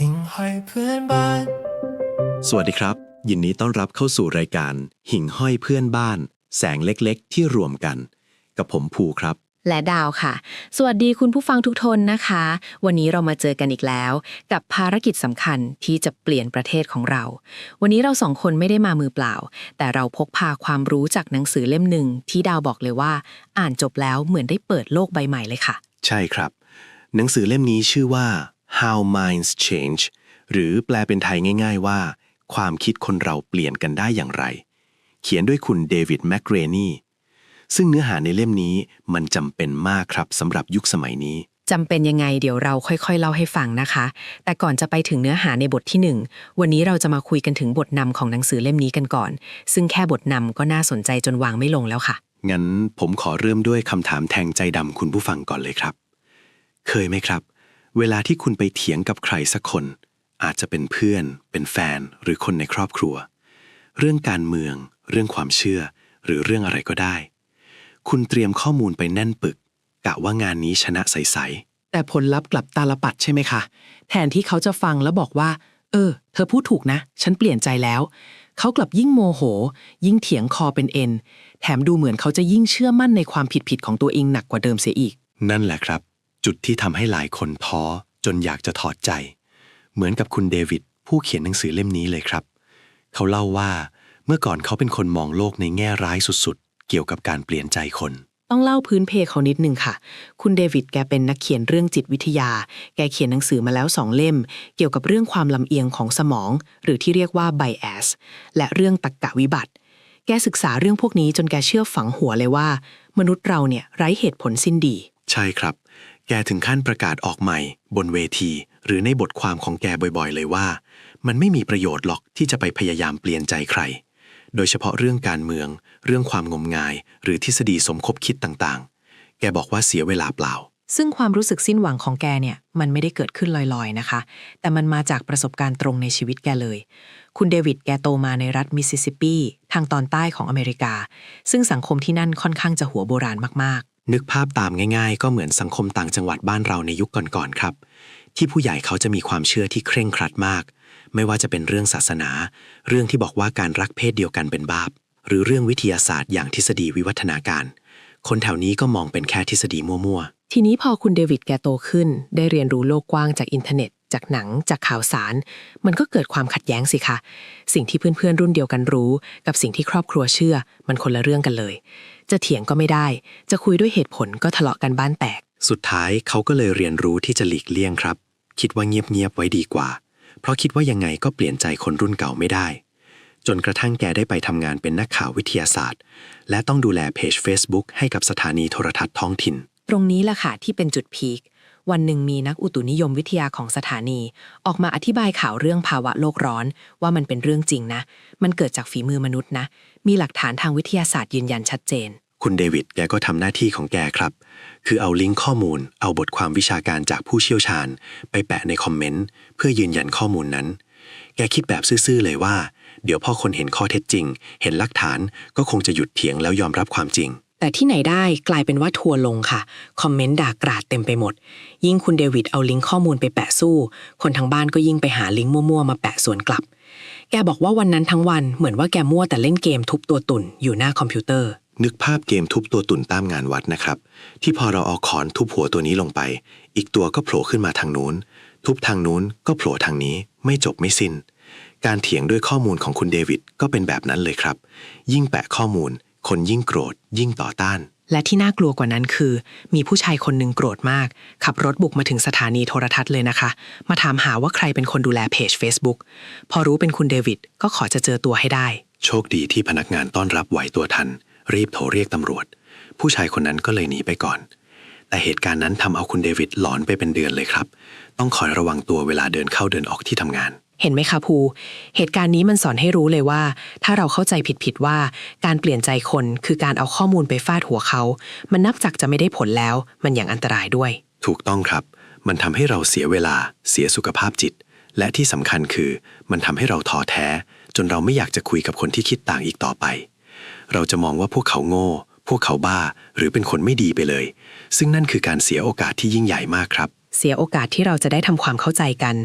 หิ่งห้อยเพื่อนบ้าน สวัสดีครับ ยินดีต้อนรับเข้าสู่รายการ หิ่งห้อยเพื่อนบ้าน แสงเล็กๆ ที่รวมกัน กับผมภูครับ และดาวค่ะ สวัสดีคุณผู้ฟังทุกทนนะคะ วันนี้เรามาเจอกันอีกแล้ว กับภารกิจสำคัญที่จะเปลี่ยนประเทศของเรา วันนี้เราสองคนไม่ได้มามือเปล่า แต่เราพกพาความรู้จากหนังสือเล่มหนึ่งที่ดาวบอกเลยว่า อ่านจบแล้วเหมือนได้เปิดโลกใบใหม่เลยค่ะ ใช่ครับ หนังสือเล่มนี้ชื่อว่า How Minds Change หรือแปลเป็นไทยง่าย ๆ ว่า ความคิดคนเราเปลี่ยนกันได้อย่างไร เขียนด้วยคุณเดวิดแมคเกรนีซึ่งเนื้อหาในเล่มนี้มันจำเป็นมากครับสำหรับยุคสมัยนี้จำเป็นยังไงเดี๋ยวเราค่อยๆ เล่าให้ฟังนะคะ แต่ก่อนจะไปถึงเนื้อหาในบทที่หนึ่งวันนี้เราจะมาคุยกันถึงบทนำของหนังสือเล่มนี้กันก่อน ซึ่งแค่บทนำก็น่าสนใจจนวางไม่ลงแล้วค่ะ งั้นผมขอเริ่มด้วยคำถามแทงใจดำคุณผู้ฟังก่อนเลยครับ เคยไหมครับ เวลาที่คุณไปเถียงกับใครสักคน อาจจะเป็นเพื่อน เป็นแฟน หรือคนในครอบครัว เรื่องการเมือง เรื่องความเชื่อ หรือเรื่องอะไรก็ได้ คุณเตรียมข้อมูลไปแน่นปึก กะว่างานนี้ชนะใสแต่ผลลัพธ์กลับตาลปัดใช่ไหมคะ แทนที่เขาจะฟังแล้วบอกว่า เออ เธอพูดถูกนะ ฉันเปลี่ยนใจแล้ว เขากลับยิ่งโมโห ยิ่งเถียงคอเป็นเอ็น แถมดูเหมือนเขาจะยิ่งเชื่อมั่นในความผิดผิดๆของตัวเองหนักกว่าเดิมเสียอีกๆนั่นแหละครับ จุดที่ทำให้หลายคนท้อจนอยากจะถอดใจ เหมือนกับคุณเดวิดผู้เขียนหนังสือเล่มนี้เลยครับ เขาเล่าว่าเมื่อก่อนเขาเป็นคนมองโลกในแง่ร้ายสุดๆ เกี่ยวกับการเปลี่ยนใจคน ต้องเล่าพื้นเพเขานิดนึงค่ะ คุณเดวิดแกเป็นนักเขียนเรื่องจิตวิทยา แกเขียนหนังสือมาแล้วสองเล่ม เกี่ยวกับเรื่องความลำเอียงของสมอง หรือที่เรียกว่า bias และเรื่องตรรกะวิบัติ แกศึกษาเรื่องพวกนี้จนแกเชื่อฝังหัวเลยว่า มนุษย์เราเนี่ยไร้เหตุผลสิ้นดี ใช่ครับ แกถึงขั้นประกาศออกใหม่ บนเวที หรือในบทความของแกบ่อยๆ เลยว่า มันไม่มีประโยชน์หรอกที่จะไปพยายามเปลี่ยนใจใคร โดยเฉพาะเรื่องการเมือง เรื่องความงมงาย หรือทฤษฎีสมคบคิดต่างๆ แกบอกว่าเสียเวลาเปล่า ซึ่งความรู้สึกสิ้นหวังของแกเนี่ยมันไม่ได้เกิดขึ้นลอยๆนะคะ แต่มันมาจากประสบการณ์ตรงในชีวิตแกเลย คุณเดวิดแกโตมาในรัฐมิสซิสซิปปีทางตอนใต้ของอเมริกา ซึ่งสังคมที่นั่นค่อนข้างจะหัวโบราณมาก นึกภาพตามง่าย ๆ ก็เหมือนสังคมต่างจังหวัดบ้านเราในยุคก่อนๆครับ ที่ผู้ใหญ่เขาจะมีความเชื่อที่เคร่งครัดมาก ไม่ว่าจะเป็นเรื่องศาสนา เรื่องที่บอกว่าการรักเพศเดียวกันเป็นบาป หรือเรื่องวิทยาศาสตร์อย่างทฤษฎีวิวัฒนาการ คนแถวนี้ก็มองเป็นแค่ทฤษฎีมั่วๆ ทีนี้พอคุณเดวิดแกโตขึ้น ได้เรียนรู้โลกกว้างจากอินเทอร์เน็ต จากหนัง จากข่าวสาร มันก็เกิดความขัดแย้งสิคะ สิ่งที่เพื่อนๆรุ่นเดียวกันรู้ กับสิ่งที่ครอบครัวเชื่อ มันคนละเรื่องกันเลย จะเถียงก็ไม่ได้ จะคุยด้วยเหตุผลก็ทะเลาะกันบ้านแตกๆสุดท้ายเขาก็เลยเรียนรู้ที่จะหลีกเลี่ยงครับ คิดว่าเงียบๆไว้ดีกว่า เพราะคิดว่ายังไงก็เปลี่ยนใจคนรุ่นเก่าไม่ได้ จนกระทั่งแกได้ไปทำงานเป็นนักข่าววิทยาศาสตร์ และต้องดูแลเพจ Facebook ให้กับสถานีโทรทัศน์ท้องถิ่น ตรงนี้แหละค่ะที่เป็นจุดพีค วันหนึ่งมีนักอุตุนิยมวิทยาของสถานี ออกมาอธิบายข่าวเรื่องภาวะโลกร้อน ว่ามันเป็นเรื่องจริงนะ มันเกิดจากฝีมือมนุษย์นะ มีหลักฐานทางวิทยาศาสตร์ยืนยันชัดเจน คุณเดวิดแกก็ทำหน้าที่ของแกครับ คือเอาลิงก์ข้อมูล เอาบทความวิชาการจากผู้เชี่ยวชาญ ไปแปะในคอมเมนต์เพื่อยืนยันข้อมูลนั้น แกคิดแบบซื่อๆเลยว่า เดี๋ยวพอคนเห็นข้อเท็จจริง เห็นหลักฐานก็คงจะหยุดเถียงแล้วยอมรับความจริง แต่ที่ไหนได้กลายเป็นว่าทัวร์ลงค่ะ คอมเมนต์ด่ากราดเต็มไปหมด ยิ่งคุณเดวิดเอาลิงก์ข้อมูลไปแปะสู้ คนทางบ้านก็ยิ่งไปหาลิงก์มั่วๆ มาแปะสวนกลับ แกบอกว่าวันนั้นทั้งวันเหมือนว่าแกมั่วแต่เล่นเกมทุบตัวตุ่นอยู่หน้าคอมพิวเตอร์ นึกภาพเกมทุบตัวตุ่นตามงานวัดนะครับ ที่พอเราเอาขอนทุบหัวตัวนี้ลงไป อีกตัวก็โผล่ขึ้นมาทางนู้น ทุบทางนู้นก็โผล่ทางนี้ ไม่จบไม่สิ้น การเถียงด้วยข้อมูลของคุณเดวิดก็เป็นแบบนั้นเลยครับ ยิ่งแปะข้อมูล คนยิ่งโกรธยิ่งต่อต้าน และที่น่ากลัวกว่านั้นคือ มีผู้ชายคนหนึ่งโกรธมาก ขับรถบุกมาถึงสถานีโทรทัศน์เลยนะคะ มาถามหาว่าใครเป็นคนดูแลเพจ Facebook พอรู้เป็นคุณเดวิดก็ขอจะเจอตัวให้ได้ โชคดีที่พนักงานต้อนรับไหวตัวทัน รีบโทรเรียกตำรวจ ผู้ชายคนนั้นก็เลยหนีไปก่อน แต่เหตุการณ์นั้นทำเอาคุณเดวิดหลอนไปเป็นเดือนเลยครับ ต้องคอยระวังตัวเวลาเดินเข้าเดินออกที่ทำงาน เห็นไหมคะภู เหตุการณ์นี้มันสอนให้รู้เลยว่า ถ้าเราเข้าใจผิดๆว่า การเปลี่ยนใจคนคือการเอาข้อมูลไปฟาดหัวเขา มันนับจากจะไม่ได้ผลแล้ว มันอย่างอันตรายด้วย ถูกต้องครับ มันทำให้เราเสียเวลา เสียสุขภาพจิต และที่สำคัญคือ มันทำให้เราท้อแท้ จนเราไม่อยากจะคุยกับคนที่คิดต่างอีกต่อไป เราจะมองว่าพวกเขาโง่ พวกเขาบ้า หรือเป็นคนไม่ดีไปเลย ซึ่งนั่นคือการเสียโอกาสที่ยิ่งใหญ่มากครับ เสียโอกาสที่เราจะได้ทำความเข้าใจกัน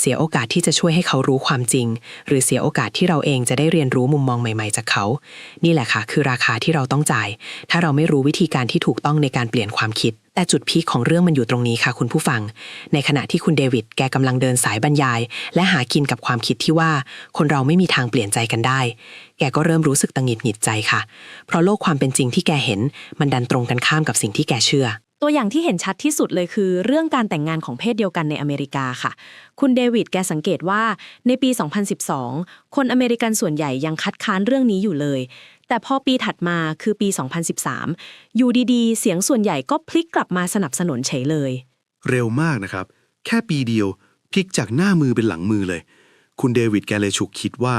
เสียโอกาสที่จะช่วยให้เขารู้ความจริง หรือเสียโอกาสที่เราเองจะได้เรียนรู้มุมมองใหม่ ๆ จากเขา นี่แหละค่ะ คือราคาที่เราต้องจ่าย ถ้าเราไม่รู้วิธีการที่ถูกต้องในการเปลี่ยนความคิด แต่จุดพีคของเรื่องมันอยู่ตรงนี้ค่ะ คุณผู้ฟัง ในขณะที่คุณเดวิดแกกำลังเดินสายบรรยาย และหากินกับความคิดที่ว่า คนเราไม่มีทางเปลี่ยนใจกันได้ แกก็เริ่มรู้สึกตังหงิดหงิดใจค่ะ เพราะโลกความเป็นจริงที่แกเห็น มันดันตรงกันข้ามกับสิ่งที่แกเชื่อ ตัวอย่างที่เห็นชัดที่สุดเลยคือ เรื่องการแต่งงานของเพศเดียวกันในอเมริกาค่ะ คุณเดวิดแกสังเกตว่าในปี 2012 คนอเมริกันส่วนใหญ่ยังคัดค้านเรื่องนี้อยู่เลย แต่พอปีถัดมาคือปี 2013 อยู่ดีๆ เสียงส่วนใหญ่ก็พลิกกลับมาสนับสนุนเฉยเลย เร็วมากนะครับ แค่ปีเดียวพลิกจากหน้ามือเป็นหลังมือเลย คุณเดวิดแกเลยฉุกคิดว่า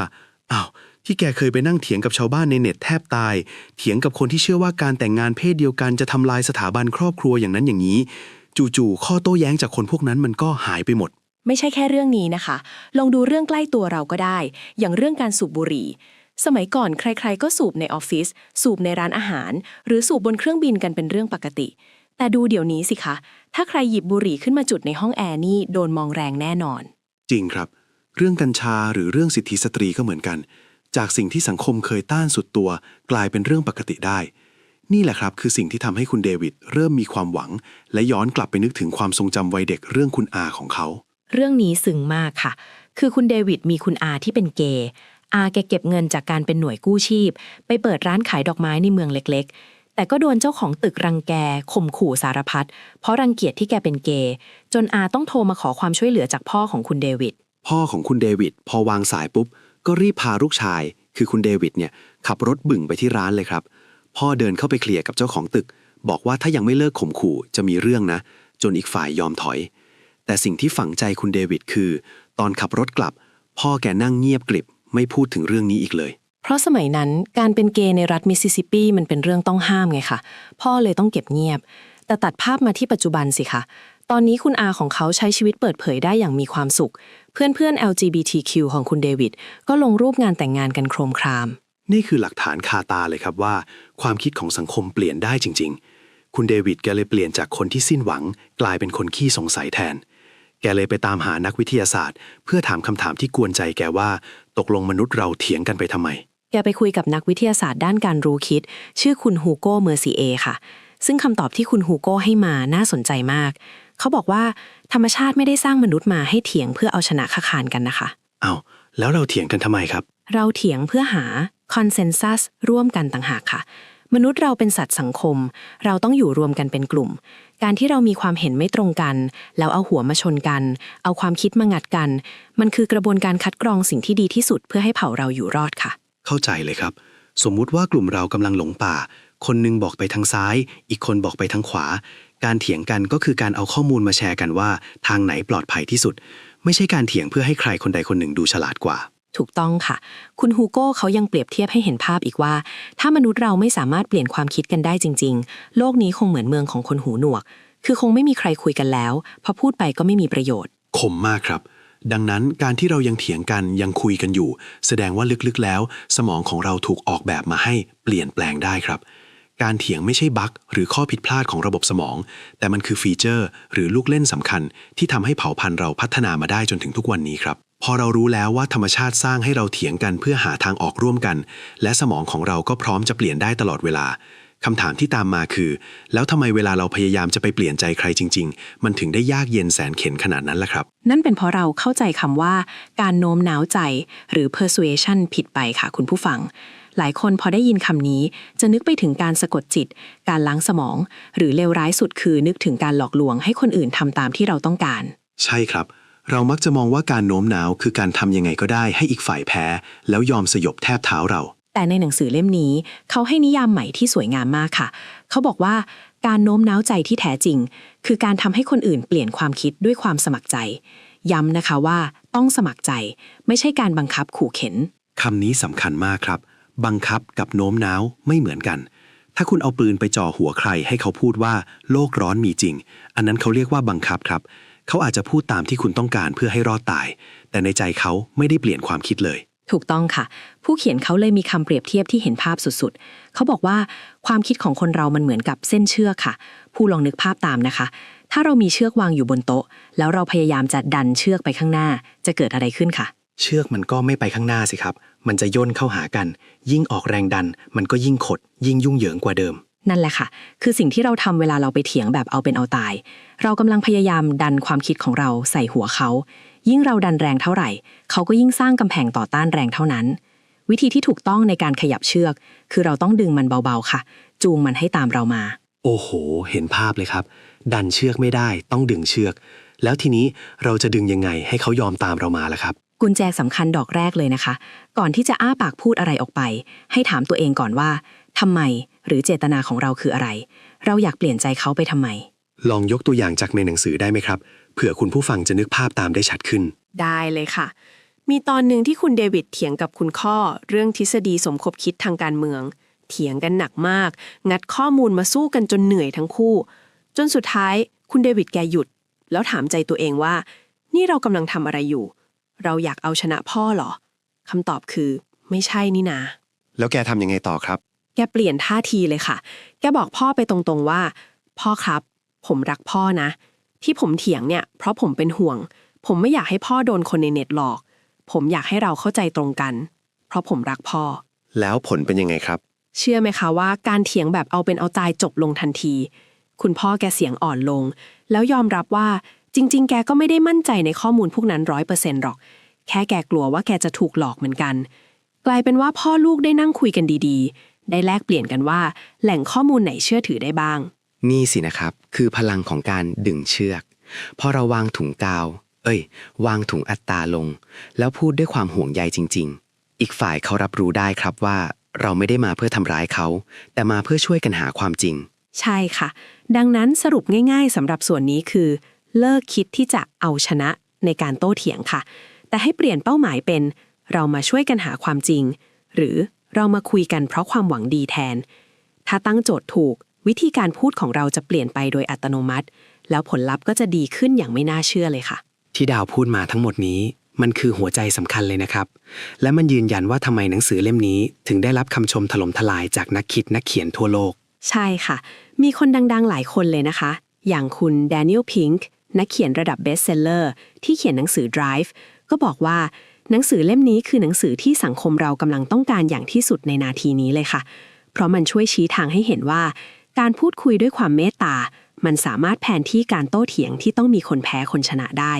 อ้าว ที่แกเคยไปนั่งเถียงกับชาวบ้านในเน็ตแทบตาย เถียงกับคนที่เชื่อว่าการแต่งงานเพศเดียวกันจะทำลายสถาบันครอบครัวอย่างนั้นอย่างนี้ จู่ๆข้อโต้แย้งจากคนพวกนั้นมันก็หายไปหมด ไม่ใช่แค่เรื่องนี้นะคะ ลองดูเรื่องใกล้ตัวเราก็ได้ อย่างเรื่องการสูบบุหรี่ สมัยก่อนใครๆ ก็สูบในออฟฟิศสูบในร้านอาหาร หรือสูบบนเครื่องบินกันเป็นเรื่องปกติ แต่ดูเดี๋ยวนี้สิคะ ถ้าใครหยิบบุหรี่ขึ้นมาจุดในห้องแอร์นี่โดนมองแรงแน่นอน จริงครับ เรื่องกัญชาหรือเรื่องสิทธิสตรีก็เหมือนกัน จากสิ่งที่สังคมเคยต้านสุดตัว กลายเป็นเรื่องปกติได้ นี่แหละครับคือสิ่งที่ทำให้คุณเดวิดเริ่มมีความหวัง และย้อนกลับไปนึกถึงความทรงจำวัยเด็กเรื่องคุณอาของเขา เรื่องนี้ซึ้งมากค่ะ คือคุณเดวิดมีคุณอาที่เป็นเกย์อาแกเก็บเงินจากการเป็นหน่วยกู้ชีพ ไปเปิดร้านขายดอกไม้ในเมืองเล็ก ๆ แต่ก็โดนเจ้าของตึกรังแกข่มขู่สารพัดเพราะรังเกียจที่แกเป็นเกย์จนอาต้องโทรมาขอความช่วยเหลือจากพ่อของคุณเดวิดพ่อของคุณเดวิดพอวางสายปุ๊บ ก็รีบพาลูกชาย คือคุณเดวิดเนี่ยขับรถบึ่งไปที่ร้านเลยครับ พ่อเดินเข้าไปเคลียร์กับเจ้าของตึก บอกว่าถ้ายังไม่เลิกข่มขู่จะมีเรื่องนะ จนอีกฝ่ายยอมถอย แต่สิ่งที่ฝังใจคุณเดวิดคือ ตอนขับรถกลับ พ่อแกนั่งเงียบกริบ ไม่พูดถึงเรื่องนี้อีกเลย เพราะสมัยนั้นการเป็นเกย์ในรัฐมิสซิสซิปปีมันเป็นเรื่องต้องห้ามไงคะพ่อเลยต้องเก็บเงียบ แต่ตัดภาพมาที่ปัจจุบันสิคะตอนนี้คุณอาของเขาใช้ชีวิตเปิดเผยได้อย่างมีความสุข เพื่อนๆ LGBTQ ของคุณเดวิดก็ลงรูปงานแต่งงานกันโครมคราม นี่คือหลักฐานคาตาเลยครับว่า ความคิดของสังคมเปลี่ยนได้จริง ๆ คุณเดวิดแกเลยเปลี่ยนจากคนที่สิ้นหวัง กลายเป็นคนขี้สงสัยแทน แกเลยไปตามหานักวิทยาศาสตร์ เพื่อถามคำถามที่กวนใจแกว่าตกลงมนุษย์เราเถียงกันไปทำไม แกไปคุยกับนักวิทยาศาสตร์ด้านการรู้คิด ชื่อคุณฮูโก้เมอร์ซีเอค่ะ ซึ่งคำตอบที่คุณฮูโก้ให้มาน่าสนใจมาก เขาบอกว่า ธรรมชาติไม่ได้สร้างมนุษย์มาให้เถียงเพื่อเอาชนะค้าคานกันนะคะ เอาแล้วเราเถียงกันทำไมครับ เราเถียงเพื่อหาคอนเซนแซสร่วมกันต่างหากค่ะ มนุษย์เราเป็นสัตว์สังคม เราต้องอยู่รวมกันเป็นกลุ่ม การที่เรามีความเห็นไม่ตรงกัน แล้วเอาหัวมาชนกัน เอาความคิดมางัดกัน มันคือกระบวนการคัดกรองสิ่งที่ดีที่สุดเพื่อให้เผ่าเราอยู่รอดค่ะ เข้าใจเลยครับ สมมุติว่ากลุ่มเรากำลังหลงป่า คนหนึงบอกไปทางซ้าย อีกคนบอกไปทางขวา การเถียงกันก็คือการเอาข้อมูลมาแชร์กันว่า ทางไหนปลอดภัยที่สุด ไม่ใช่การเถียงเพื่อให้ใครคนใดคนหนึ่งดูฉลาดกว่า ถูกต้องค่ะ คุณฮูโก้เขายังเปรียบเทียบให้เห็นภาพอีกว่า ถ้ามนุษย์เราไม่สามารถเปลี่ยนความคิดกันได้จริง ๆ โลกนี้คงเหมือนเมืองของคนหูหนวก คือคงไม่มีใครคุยกันแล้วพอพูดไปก็ไม่มีประโยชน์คมมากครับ ดังนั้นการที่เรายังเถียงกันยังคุยกันอยู่ แสดงว่าลึกๆแล้ว สมองของเราถูกออกแบบมาให้เปลี่ยนแปลงได้ครับ การเถียงไม่ใช่บั๊กหรือข้อผิดพลาดของระบบสมอง แต่มันคือฟีเจอร์ หรือลูกเล่นสำคัญ ที่ทำให้เผ่าพันธุ์เราพัฒนามาได้จนถึงทุกวันนี้ครับ พอเรารู้แล้วว่าธรรมชาติสร้างให้เราเถียงกันเพื่อหาทางออกร่วมกัน และสมองของเราก็พร้อมจะเปลี่ยนได้ตลอดเวลาคำถามที่ตามมาคือ แล้วทำไมเวลาเราพยายามจะไปเปลี่ยนใจใครจริง ๆ มันถึงได้ยากเย็นแสนเข็ญขนาดนั้นล่ะครับ นั่นเป็นเพราะเราเข้าใจคำว่า การโน้มน้าวใจ หรือ persuasion ผิดไปค่ะคุณผู้ฟัง หลายคนพอได้ยินคำนี้ จะนึกไปถึงการสะกดจิต การล้างสมอง หรือเลวร้ายสุดคือนึกถึงการหลอกลวงให้คนอื่นทำตามที่เราต้องการ ใช่ครับ เรามักจะมองว่าการโน้มน้าวคือการทำยังไงก็ได้ให้อีกฝ่ายแพ้ แล้วยอมสยบแทบเท้าเรา แต่ในหนังสือเล่มนี้ เขาให้นิยามใหม่ที่สวยงามมากค่ะ เขาบอกว่าการโน้มน้าวใจที่แท้จริง คือการทำให้คนอื่นเปลี่ยนความคิดด้วยความสมัครใจ ย้ำนะคะว่าต้องสมัครใจ ไม่ใช่การบังคับขู่เข็นคำนี้สำคัญมากครับ บังคับกับโน้มน้าวไม่เหมือนกัน ถ้าคุณเอาปืนไปจ่อหัวใครให้เขาพูดว่าโลกร้อนมีจริง อันนั้นเขาเรียกว่าบังคับครับ เขาอาจจะพูดตามที่คุณต้องการเพื่อให้รอดตาย แต่ในใจเขาไม่ได้เปลี่ยนความคิดเลย ถูกต้องค่ะ ผู้เขียนเขาเลยมีคำเปรียบเทียบที่เห็นภาพสุดๆ เขาบอกว่าความคิดของคนเรามันเหมือนกับเส้นเชือกค่ะ ผู้ลองนึกภาพตามนะคะ ถ้าเรามีเชือกวางอยู่บนโต๊ะ แล้วเราพยายามจะดันเชือกไปข้างหน้า จะเกิดอะไรขึ้นคะ เชือกมันก็ไม่ไปข้างหน้าสิครับ มันจะย่นเข้าหากัน ยิ่งออกแรงดัน มันก็ยิ่งขด ยิ่งยุ่งเหยิงกว่าเดิม นั่นแหละค่ะ คือสิ่งที่เราทำเวลาเราไปเถียงแบบเอาเป็นเอาตาย เรากำลังพยายามดันความคิดของเราใส่หัวเขา ยิ่งเราดันแรงเท่าไหร่ เขาก็ยิ่งสร้างกำแพงต่อต้านแรงเท่านั้น วิธีที่ถูกต้องในการขยับเชือก คือเราต้องดึงมันเบาๆค่ะ จูงมันให้ตามเรามา โอ้โห เห็นภาพเลยครับ ดันเชือกไม่ได้ ต้องดึงเชือก แล้วทีนี้เราจะดึงยังไงให้เขายอมตามเรามาล่ะครับ กุญแจสำคัญดอกแรกเลยนะคะ ก่อนที่จะอ้าปากพูดอะไรออกไป ให้ถามตัวเองก่อนว่าทำไมหรือเจตนาของเราคืออะไร เราอยากเปลี่ยนใจเขาไปทำไม ลองยกตัวอย่างจากในหนังสือได้ไหมครับ เผื่อคุณผู้ฟังจะนึกภาพตามได้ชัดขึ้น ได้เลยค่ะ มีตอนหนึ่งที่คุณเดวิดเถียงกับคุณข้อ เรื่องทฤษฎีสมคบคิดทางการเมือง เถียงกันหนักมาก งัดข้อมูลมาสู้กันจนเหนื่อยทั้งคู่ จนสุดท้าย คุณเดวิดแกหยุด แล้วถามใจตัวเองว่า นี่เรากำลังทำอะไรอยู่ เราอยากเอาชนะพ่อเหรอคำตอบคือ ไม่ใช่นี่นา แล้วแกทำยังไงต่อครับ แกเปลี่ยนท่าทีเลยค่ะ แกบอกพ่อไปตรงๆว่า พ่อครับ ผมรักพ่อนะ ที่ผมเถียงเนี่ย เพราะผมเป็นห่วง ผมไม่อยากให้พ่อโดนคนในเน็ตหลอก ผมอยากให้เราเข้าใจตรงกัน เพราะผมรักพ่อ แล้วผลเป็นยังไงครับ เชื่อไหมคะว่าการเถียงแบบเอาเป็นเอาตายจบลงทันที คุณพ่อแกเสียงอ่อนลง แล้วยอมรับว่า จริง ๆ แกก็ไม่ได้มั่นใจในข้อมูลพวกนั้นร้อยเปอร์เซ็นต์หรอก แค่แกกลัวว่าแกจะถูกหลอกเหมือนกัน กลายเป็นว่าพ่อลูกได้นั่งคุยกันดีๆ ได้แลกเปลี่ยนกันว่า แหล่งข้อมูลไหนเชื่อถือได้บ้าง นี่สินะครับ คือพลังของการดึงเชือก พอเราวางถุงกาว เอ้ย วางถุงอัตตาลง แล้วพูดด้วยความห่วงใยจริง ๆ อีกฝ่ายเขารับรู้ได้ครับว่า เราไม่ได้มาเพื่อทำร้ายเขา แต่มาเพื่อช่วยกันหาความจริง ใช่ค่ะ ดังนั้นสรุปง่าย ๆสำหรับส่วนนี้คือ เลิกคิดที่จะเอาชนะในการโต้เถียงค่ะ แต่ให้เปลี่ยนเป้าหมายเป็น เรามาช่วยกันหาความจริง หรือเรามาคุยกันเพราะความหวังดีแทน ถ้าตั้งโจทย์ถูก วิธีการพูดของเราจะเปลี่ยนไปโดยอัตโนมัติ แล้วผลลัพธ์ก็จะดีขึ้นอย่างไม่น่าเชื่อเลยค่ะ ที่ดาวพูดมาทั้งหมดนี้ มันคือหัวใจสำคัญเลยนะครับ และมันยืนยันว่าทำไมหนังสือเล่มนี้ ถึงได้รับคำชมถล่มทลายจากนักคิดนักเขียนทั่วโลก ใช่ค่ะ มีคนดังๆหลายคนเลยนะคะ อย่างคุณแดเนียลพิงค์ นักเขียนระดับเบสเซลเลอร์ที่เขียนหนังสือ Drive ก็บอกว่าหนังสือเล่มนี้คือหนังสือที่สังคมเรากำลังต้องการอย่างที่สุดในนาทีนี้เลยค่ะ เพราะมันช่วยชี้ทางให้เห็นว่า การพูดคุยด้วยความเมตตา มันสามารถแผนที่การโต้เถียงที่ต้องมีคนแพ้คนชนะได้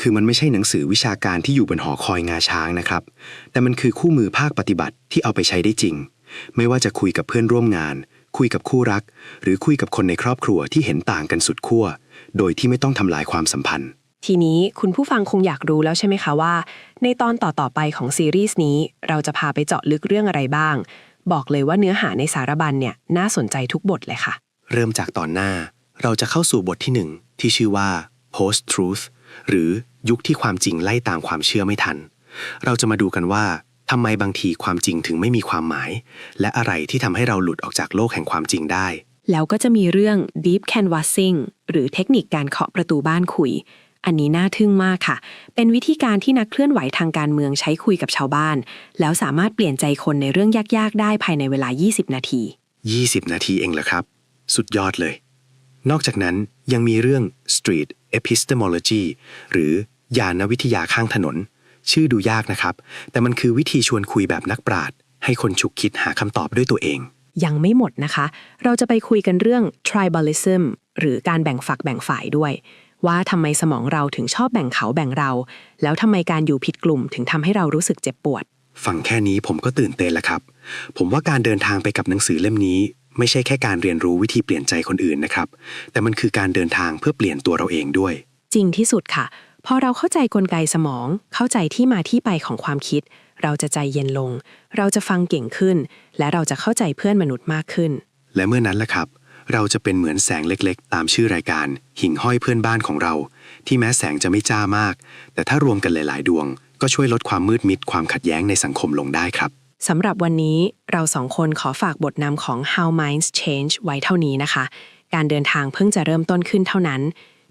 คือมันไม่ใช่หนังสือวิชาการที่อยู่บนหอคอยงาช้างนะครับ แต่มันคือคู่มือภาคปฏิบัติที่เอาไปใช้ได้จริง ไม่ว่าจะคุยกับเพื่อนร่วมงาน คุยกับคู่รัก หรือคุยกับคนในครอบครัวที่เห็นต่างกันสุดขั้ว โดยที่ไม่ต้องทำลายความสัมพันธ์ ทีนี้คุณผู้ฟังคงอยากรู้แล้วใช่ไหมคะว่า ในตอนต่อ ๆ ไปของซีรีส์นี้ เราจะพาไปเจาะลึกเรื่องอะไรบ้าง บอกเลยว่าเนื้อหาในสารบัญเนี่ยน่าสนใจทุกบทเลยค่ะ เริ่มจากตอนหน้า เราจะเข้าสู่บทที่หนึ่งที่ชื่อว่า post truth หรือยุคที่ความจริงไล่ตามความเชื่อไม่ทัน เราจะมาดูกันว่าทำไมบางทีความจริงถึงไม่มีความหมาย และอะไรที่ทำให้เราหลุดออกจากโลกแห่งความจริงได้ แล้วก็จะมีเรื่อง deep canvassing หรือเทคนิคการเคาะประตูบ้านคุย อันนี้น่าทึ่งมากค่ะ เป็นวิธีการที่นักเคลื่อนไหวทางการเมืองใช้คุยกับชาวบ้าน แล้วสามารถเปลี่ยนใจคนในเรื่องยาก ๆ ได้ภายในเวลา 20 นาที 20 นาทีเองเหรอครับ สุดยอดเลย นอกจากนั้นยังมีเรื่อง street epistemology หรือยานวิทยาข้างถนน ชื่อดูยากนะครับ แต่มันคือวิธีชวนคุยแบบนักปราชญ์ให้คนฉุกคิดหาคำตอบด้วยตัวเอง ยังไม่หมดนะคะ เราจะไปคุยกันเรื่อง tribalism หรือการแบ่งฝักแบ่งฝ่ายด้วย ว่าทำไมสมองเราถึงชอบแบ่งเขาแบ่งเรา แล้วทำไมการอยู่ผิดกลุ่มถึงทำให้เรารู้สึกเจ็บปวด ฟังแค่นี้ผมก็ตื่นเต้นแล้วครับ ผมว่าการเดินทางไปกับหนังสือเล่มนี้ ไม่ใช่แค่การเรียนรู้วิธีเปลี่ยนใจคนอื่นนะครับ แต่มันคือการเดินทางเพื่อเปลี่ยนตัวเราเองด้วย จริงที่สุดค่ะพอเราเข้าใจกลไกสมอง เข้าใจที่มาที่ไปของความคิด เราจะใจเย็นลง เราจะฟังเก่งขึ้น และเราจะเข้าใจเพื่อนมนุษย์มากขึ้น และเมื่อนั้นแหละครับ เราจะเป็นเหมือนแสงเล็กๆ ตามชื่อรายการ หิ่งห้อยเพื่อนบ้านของเรา ที่แม้แสงจะไม่จ้ามาก แต่ถ้ารวมกันหลาย ๆ ดวง ก็ช่วยลดความมืดมิดความขัดแย้งในสังคมลงได้ครับสำหรับวันนี้เราสองคนขอฝากบทนำของ How Minds Change ไว้เท่านี้นะคะ การเดินทางเพิ่งจะเริ่มต้นขึ้นเท่านั้น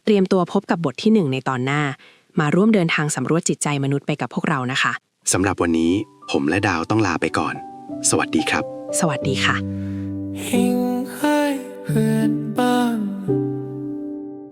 เตรียมตัวพบกับบทที่หนึ่งในตอนหน้า มาร่วมเดินทางสำรวจจิตใจมนุษย์ไปกับพวกเรานะคะ สำหรับวันนี้ผมและดาวต้องลาไปก่อน สวัสดีครับ สวัสดีค่ะ หิ่งห้เพื่อนบ้าน